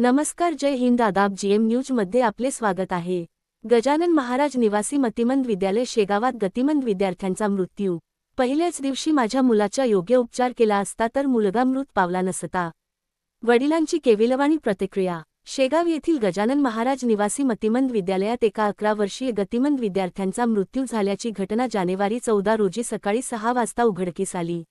नमस्कार जय हिंद. आदाब जीएम न्यूजमध्ये आपले स्वागत आहे. गजानन महाराज निवासी मतिमंद विद्यालय शेगावात गतिमंद विद्यार्थ्यांचा मृत्यू. पहिल्याच दिवशी माझ्या मुलाचा योग्य उपचार केला असता तर मुलगा मृत पावला नसता. वडिलांची केविलवाणी प्रतिक्रिया. शेगाव येथील गजानन महाराज निवासी मतिमंद विद्यालयात एका अकरा वर्षीय गतिमंद विद्यार्थ्यांचा मृत्यू झाल्याची घटना जानेवारी चौदा रोजी सकाळी सहा वाजता उघडकीस आली.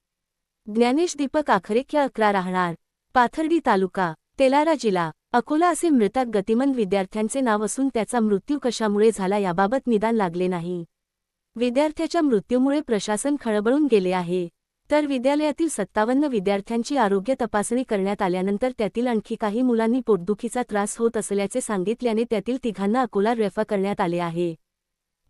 ज्ञानेश दीपक आखरेक्या अकरा राहणार. पाथर्डी तालुका तेलारा जिल्हा. अकोला असे मृतक गतिमंद विद्यार्थ्यांचे नाव असून त्याचा मृत्यू कशामुळे झाला याबाबत निदान लागले नाही. विद्यार्थ्याच्या मृत्यूमुळे प्रशासन खळबळून गेले आहे. तर विद्यालयातील सत्तावन्न विद्यार्थ्यांची आरोग्य तपासणी करण्यात आल्यानंतर त्यातील आणखी काही मुलांनी पोटदुखीचा त्रास होत असल्याचे सांगितल्याने त्यातील तिघांना अकोला रेफर करण्यात आले आहे.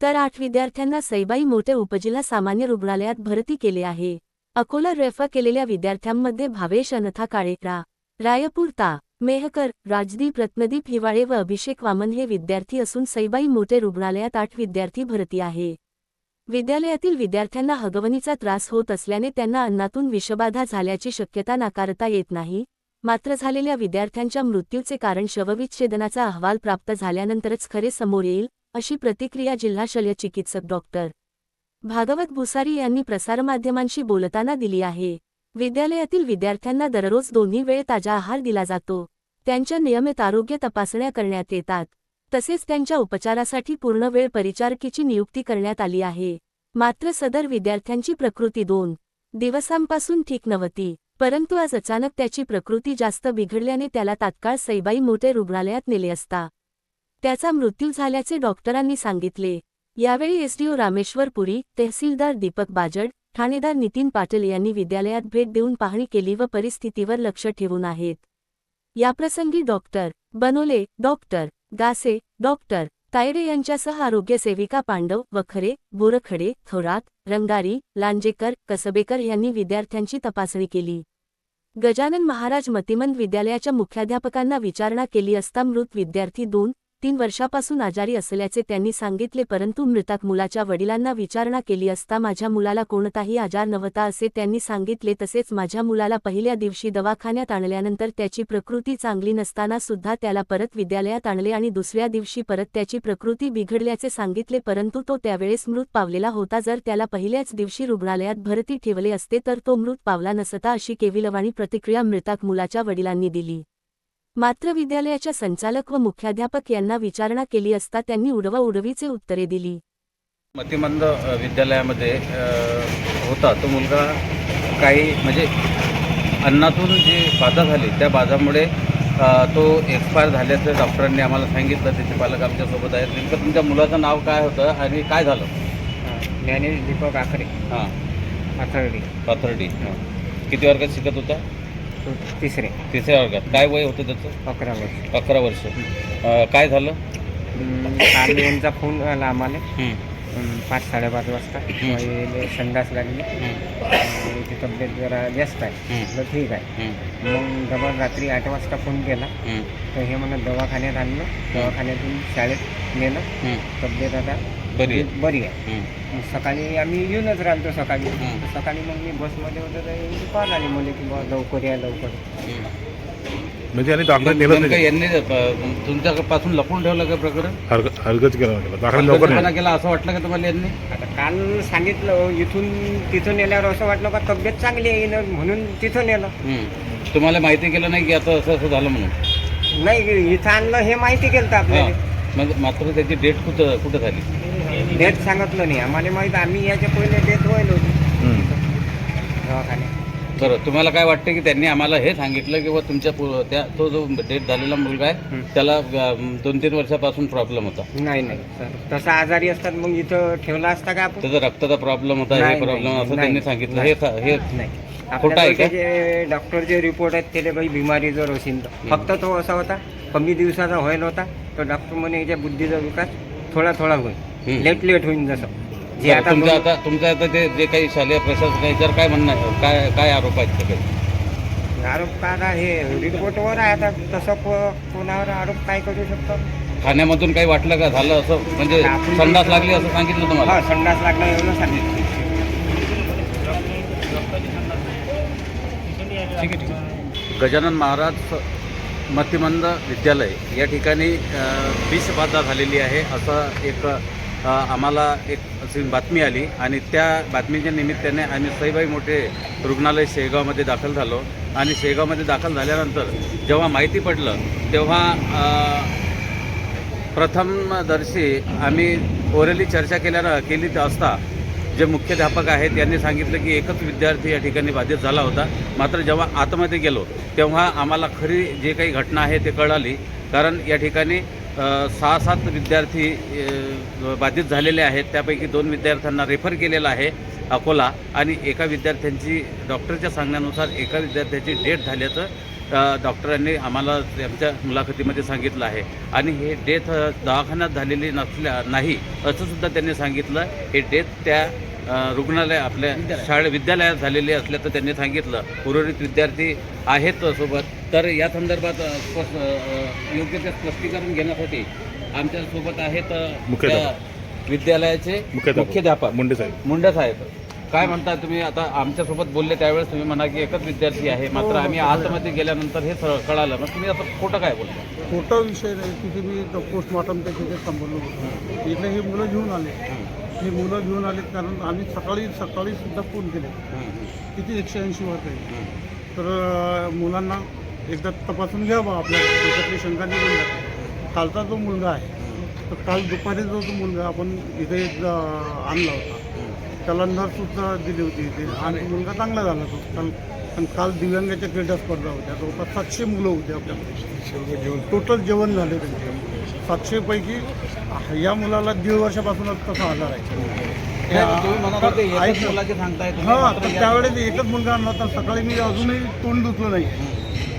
तर आठ विद्यार्थ्यांना सईबाई मोठे उपजिल्हा सामान्य रुग्णालयात भरती केले आहे. अकोला रेफर केलेल्या विद्यार्थ्यांमध्ये भावेश अनथा काळेकरा रायपूर ता मेहकर राजदीप रत्नदीप हिवाळे व अभिषेक वामन हे विद्यार्थी असून सईबाई मोठे रुग्णालयात आठ विद्यार्थी भरती आहे. विद्यालयातील विद्यार्थ्यांना हगवणीचा त्रास होत असल्याने त्यांना अन्नातून विषबाधा झाल्याची शक्यता नाकारता येत नाही. मात्र झालेल्या विद्यार्थ्यांच्या मृत्यूचे कारण शवविच्छेदनाचा अहवाल प्राप्त झाल्यानंतरच खरे समोर येईल अशी प्रतिक्रिया जिल्हा शल्यचिकित्सक डॉक्टर भागवत भुसारी यांनी प्रसारमाध्यमांशी बोलताना दिली आहे. विद्यालयातील विद्यार्थ्यांना दररोज दोन्ही वेळ ताजा आहार दिला जातो. त्यांच्या नियमित आरोग्य तपासण्या करण्यात येतात. तसेच त्यांच्या उपचारासाठी पूर्ण वेळ परिचारकीची नियुक्ती करण्यात आली आहे. मात्र सदर विद्यार्थ्यांची प्रकृती दोन दिवसांपासून ठीक नव्हती. परंतु आज अचानक त्याची प्रकृती जास्त बिघडल्याने त्याला तात्काळ सईबाई मोठे रुग्णालयात नेले असता. त्याचा मृत्यू झाल्याचे डॉक्टरांनी सांगितले. यावेळी एसडीओ रामेश्वर पुरी तहसीलदार दीपक बाजड ठाणेदार नितीन पाटील यांनी विद्यालयात भेट देऊन पाहणी केली व परिस्थितीवर लक्ष ठेवून आहेत. याप्रसंगी डॉक्टर बनोले डॉक्टर गासे डॉक्टर तायरे यांच्यासह आरोग्यसेविका पांडव वखरे बोरखडे थोरात रंगारी लांजेकर कसबेकर यांनी विद्यार्थ्यांची तपासणी केली. गजानन महाराज मतिमंद विद्यालयाच्या मुख्याध्यापकांना विचारणा केली असता मृत विद्यार्थी दोन तीन वर्षापासून आजारी असल्याचे त्यांनी सांगितले परंतु मृताक मुलाच्या वडिलांना विचारणा केली असता माझ्या मुलाला कोणताही आजार नव्हता असे त्यांनी सांगितले तसेच माझ्या मुलाला पहिल्या दिवशी दवाखान्यात आणल्यानंतर त्याची प्रकृती चांगली नसताना सुद्धा त्याला परत विद्यालयात आणले आणि दुसऱ्या दिवशी परत त्याची प्रकृती बिघडल्याचे सांगितले परंतु तो त्यावेळेस मृत पावलेला होता. जर त्याला पहिल्याच दिवशी रुग्णालयात भरती ठेवले असते तर तो मृत पावला नसता अशी केविलवाणी प्रतिक्रिया मृताक मुलाच्या वडिलांनी दिली. मात्र विद्यालयाच्या संचालक व मुख्याध्यापक यांना विचारणा केली असता त्यांनी उडवा उडवीचे उत्तरे दिली. मतिमंद विद्यालयामध्ये होता तो मुलगा काही म्हणजे अन्नातून जी बाधा झाली त्या बाधामुळे तो एक्सपायर झाल्याचं डॉक्टरांनी आम्हाला सांगितलं त्याचे पालक आमच्यासोबत आहेत. नेमकं तुमच्या मुलाचं नाव काय होतं आणि काय झालं? ज्ञानेश दीपक आखरे हां. आथर्डी पाथर्डी किती वर्गात शिकत होता तो तिसरे. तिसऱ्या वर्गात. काय वय होतं त्याचं? अकरा वर्ष. अकरा वर्ष. अ, काय झालं? काल यांचा फोन आला आम्हाला. हं, पाच साडेपाच वाजता. पहिले संडास लागली. हं, आणि ती तब्येत जरा जास्त आहे. हं, म्हटलं ठीक आहे. हं, मग डबल रात्री आठ वाजता फोन केला. हं, तर हे म्हणत दवाखान्यात आणलं. दवाखान्यातून शाळेत नेलं. हं. तब्येत आता बरी आहे. बरी आहे. हं, मग सकाळी आम्ही येऊनच राहिलो सकाळी. हं. सकाळी मग मी बसमध्ये होतो तर कॉल आली. मला की बुवा लवकर या लवकर. म्हणजे यांनी दाखल केलं नेमकं नाही. यांनी अ, तुमच्यापासून लपून ठेवलं का प्रकरण? हरग- हरगत केलं नाही. दाखल लवकर हलगर्जीपणा केला? असं वाटलं का तुम्हाला यांनी? आता काल सांगितलं इथून तिथं नेल्यावर असं वाटलं का तब्येत चांगली आहे ना म्हणून तिथं नेलं. हं. तुम्हाला माहिती केलं नाही की आता असं असं झालं म्हणून? नाही इथं आणलं हे माहिती केलं हा. आपल्याला. मग मात्र त्याची डेट कुठं कुठं झाली? डेट सांगितलं नाही. आम्हाला माहीत आम्ही याच्या पहिले डेट व्हायला. दवाखान्यात. बरं तुम्हाला काय वाटतं की त्यांनी आम्हाला हे सांगितलं की तुमच्या पु- त्या तो जो डेट झालेला मुलगा आहे. त्याला दोन तीन वर्षापासून प्रॉब्लेम होता. नाही नाही सर. तसा आजारी असतात मग इथं ठेवला असता का आपण? त्याचा रक्ताचा प्रॉब्लेम होता हे नाही, प्रॉब्लेम नाही, असं नाही, त्यांनी सांगितलं. हे सा- हे नाही. खोटं आहे का? त्याचे डॉक्टरचे रिपोर्ट आहेत त्याला काही बिमारी जर असेल तर. फक्त तो असा होता कमी दिवसाचा व्हायला होता. तर डॉक्टर म्हणे याच्या बुद्धीचा विकास थोडा थोडा होईल. लेट लेट होईल जसं जे आता तुमचं आता तुमचं आता ते जे काही शालेय प्रशासन आहे त्याच्यावर काय म्हणणं आहे? काय काय आरोप आहेत ते काही आरोप का आता हे रिपोर्टवर आहे आता तसं को- कोणावर आरोप काय करू शकतो ठाण्यामधून काही वाटलं का? झालं असं? म्हणजे आपण- संडास लागली असं सांगितलं तुम्हाला? हा संडास लागला एवढं सांगितलं. ठीक आहे ठीक आहे गजानन महाराज मतिमंद विद्यालय या ठिकाणी अ, विषबाधा झालेली आहे असं एक आम्हाला एक अशी बातमी आली आणि त्या बातमीच्या निमित्ताने आम्ही सईबाई मोठे रुग्णालय शेगावमध्ये दाखल झालो. आणि शेगावमध्ये दाखल झाल्यानंतर जेव्हा माहिती पडलं तेव्हा प्रथमदर्शी आम्ही ओरली चर्चा केल्या केली असता जे मुख्याध्यापक आहेत यांनी सांगितलं की एकच विद्यार्थी या ठिकाणी बाधित झाला होता. मात्र जेव्हा आतमध्ये गेलो तेव्हा आम्हाला खरी जे काही घटना आहे ते कळाली. कारण या ठिकाणी सहा सात विद्यार्थी बाधित झालेले आहेत. त्यापैकी दोन विद्यार्थ्यांना रेफर केलेलं आहे अकोला आणि एका विद्यार्थ्यांची डॉक्टरच्या सांगण्यानुसार एका विद्यार्थ्याची डेथ झाल्याचं डॉक्टरांनी आम्हाला त्यांच्या मुलाखतीमध्ये सांगितलं आहे. आणि हे डेथ दवाखान्यात झालेली नसल्या नाही असं सुद्धा त्यांनी सांगितलं. हे डेथ त्या रुग्णालय आपल्या शाळे विद्यालयात झालेली असल्याचं त्यांनी सांगितलं उर्वरित विद्यार्थी आहेत सोबत तर या संदर्भात योग्य ते स्पष्टीकरण घेण्यासाठी आमच्यासोबत आहेत विद्यालयाचे मुख्याध्यापक. मुंडे साहेब. मुंडे साहेब. काय म्हणता तुम्ही? आता आमच्यासोबत बोलले त्यावेळेस तुम्ही म्हणा की एकच विद्यार्थी आहे मात्र आम्ही आतमध्ये गेल्यानंतर हे स- कळालं. मग तुम्ही असं खोटं काय बोलता? खोटा विषय नाही तिथे मी पोस्टमॉर्टमच्या तिथे थांबवलो होतो. इथे ही मुलं घेऊन आले. ही मुलं घेऊन आले कारण आम्ही सकाळी सकाळी सुद्धा फोन केले. किती? एकशे ऐंशी होते तर अं, मुलांना एकदा तपासून घ्या बा आपल्या त्याच्यातली शंका निघून जाते कालचा जो मुलगा आहे तर काल दुपारी जो तो मुलगा आपण इथे अं, आणला होता. त्याला नर्ससुद्धा दिली होती इथे. आणि मुलगा चांगला झाला तो काल पण काल दिव्यांगाच्या क्रीडा स्पर्धा होत्या. जवळपास सातशे मुलं होती आपल्याकडे टोटल जेवण झाले त्यांचे. सातशेपैकी या मुलाला दीड वर्षापासूनच तसा आजार आहे. हा तर त्यावेळेस एकच मुलगा आणला होता सकाळी मी अजूनही तोंड धुतलं नाही.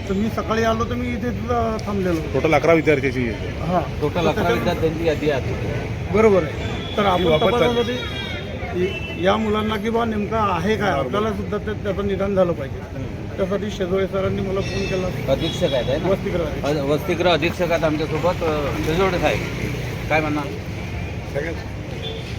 तर मी सकाळी आलो तर मी इथे थांबलेलो. टोटल अकरा विद्यार्थ्याची आहे. हा. टोटल अकरा विद्यार्थ्यांची यादी आहे बरोबर आहे. तर आपण तपासासाठी या मुलांना किंवा नेमका आहे काय? आपल्याला सुद्धा त्याचं निदान झालं पाहिजे. त्यासाठी शेजोळे सरांनी मला फोन केला. अधीक्षक आहेत है ना? वसतिगृह अ- वसतिगृह अधीक्षक आहेत आमच्यासोबत. अ, शिजोडे साहेब काय म्हणणार?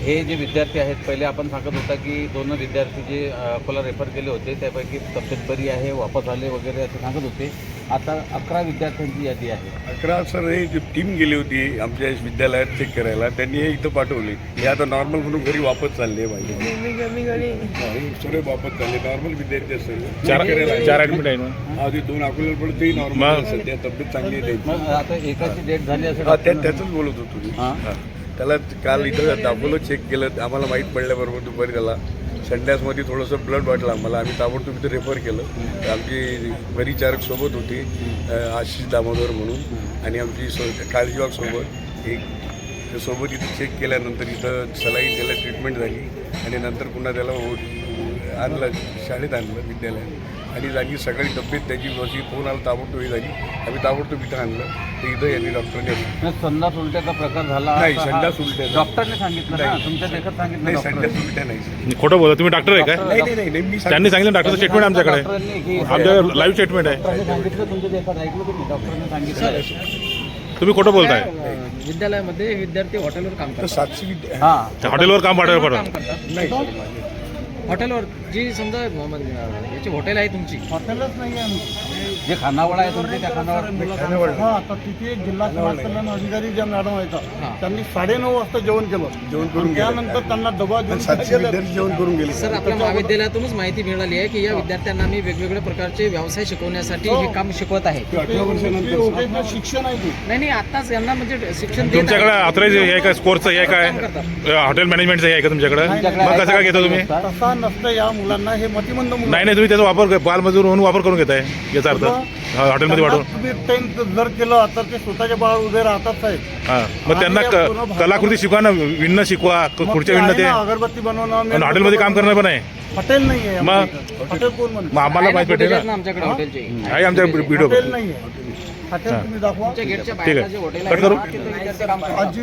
हे जे विद्यार्थी आहेत पहिले आपण सांगत होता की दोन विद्यार्थी जे अ, अकोला रेफर केले होते त्यापैकी तब्येत बरी आहे वापस आले वगैरे असं सांगत होते. आता अकरा विद्यार्थ्यांची यादी आहे. अकरा सर हे जी टीम गेली होती आमच्या विद्यालयात चेक करायला त्यांनी हे इथं पाठवले. हे आता नॉर्मल म्हणून घरी वापस चालले पाहिजे सगळे वापस चालले नॉर्मल विद्यार्थी असतात चार चार ऍडमिट आहे ना? हा ते दोन अकोल्याला पण तेही नॉर्मल मग? सध्या तब्येत चांगली आहे त्यांची. मग आता एकाची डेट झाली असेल हा त्या त्याचंच बोलत होतो मी. हा. त्याला काल इथं दाखवलं चेक केलं आम्हाला माहीत पडल्याबरोबर दुपारी त्याला संडासमध्ये थोडंसं ब्लड वाटलं आम्हाला. आम्ही ताबडतोब इथं रेफर केलं. आमची परिचारक सोबत होती आशिष दामोदर म्हणून आणि आमची सो काळजीवाग सोबत. एक सोबत इथं चेक केल्यानंतर इथं सलाई त्याला ट्रीटमेंट झाली आणि नंतर पुन्हा त्याला ओ- आणलं शाळेत आणलं विद्यालयात. आणि जागी सकाळी तब्येत त्याची जशी फोन आला ताबडतोब ही झाली. आम्ही ताबडतोब इथं आणलं. तर इथं यांनी डॉक्टरने मग संडास उलट्याचा प्रकार झाला नाही, संडास उलट्याचा. डॉक्टरने सांगितलं ना? नाही. तुमच्या देखत सांगितलं नाही डॉक्टरने. संडास उलट्या नाही सर. खोटं बोला तुम्ही डॉक्टर आहे काय? नाही नाही नाही मी त्यांनी सांगितलं. डॉक्टरचं स्टेटमेंट आमच्याकडे. आमच्या लाईव्ह स्टेटमेंट आहे डॉक्टरांनी सांगितलं तुमच्या देखत ऐकलं तुम्ही? डॉक्टरांनी सांगितलं. तुम्ही खोटं बोलताय. विद्यालयामध्ये विद्यार्थी हॉटेलवर काम करतात. सातशे हा. हॉटेलवर काम पाठवा काम हॉटेलवर जी समजा म्हणजे, याची हॉटेल आहे तुमची? हॉटेलच नाही आहे आमचं. जे खानावळ आहे तुमचे त्या खानावळ हा तर तिथे जिल्हा समाज कल्याण अधिकारी ज्या मॅडम आहेत हां. त्यांनी साडेनऊ वाजता जेवण केलं. जेवण करून गेले. त्यानंतर त्यांना डबा देऊन पण सातशे गेले. विद्यार्थी जेवण करून गेले. सर आपल्या महाविद्यालयातूनच माहिती मिळाली आहे की या विद्यार्थ्यांना मी वेगवेगळ्या प्रकारचे व्यवसाय शिकवण्यासाठी हो. हे काम शिकवत आहे. ते अठरा वर्षानंतर. योग्य शिक्षण आहे ते. नाही नाही आताच यांना म्हणजे शिक्षण देत तुमच्याकडे आहे. ऑथराईज हे काय स्कोरचं हे आहे काय हॉटेल मॅनेजमेंटचं हे आहे का तुमच्याकडे? मग कसं काय घेता तुम्ही? तसा नसतं या मुलांना हे मतिमंद मुलं नाही नाही तुम्ही त्याचा वापर बालमजूर म्हणून वापर करून घेताय याचा अर्थ. हा, हॉटेलमध्ये वाढवून त्यांना तुम्ही टेन्थ जर केलं तर ते स्वतःच्या बाळा उभे राहतात साहेब. हां मग त्यांना पूर्ण भारतामध्ये- कलाकृती शिकवा ना विणणं शिकवा क- मग खुर्च्या ते विणणं आहे ते. ना, अगरबत्ती बनवणं आणि हॉटेलमध्ये काम करणं पण आहे. हॉटेल नाही आहे मग? आमच्या इथं. हॉटेल कोण म्हणतं मग आम्हाला माहिती भेटेल आहेत ना ना आमच्याकडे हॉटेलचे? आहे आमच्या व्हिडिओ हॉटेल नाही आहे. हॉटेल तुम्ही दाखवा. तुमच्या गेटच्या ठीक आहे. बाहेर जे हॉटेल कट करू? आहे ना, तिथे विद्यार्थी काम करतात. आजी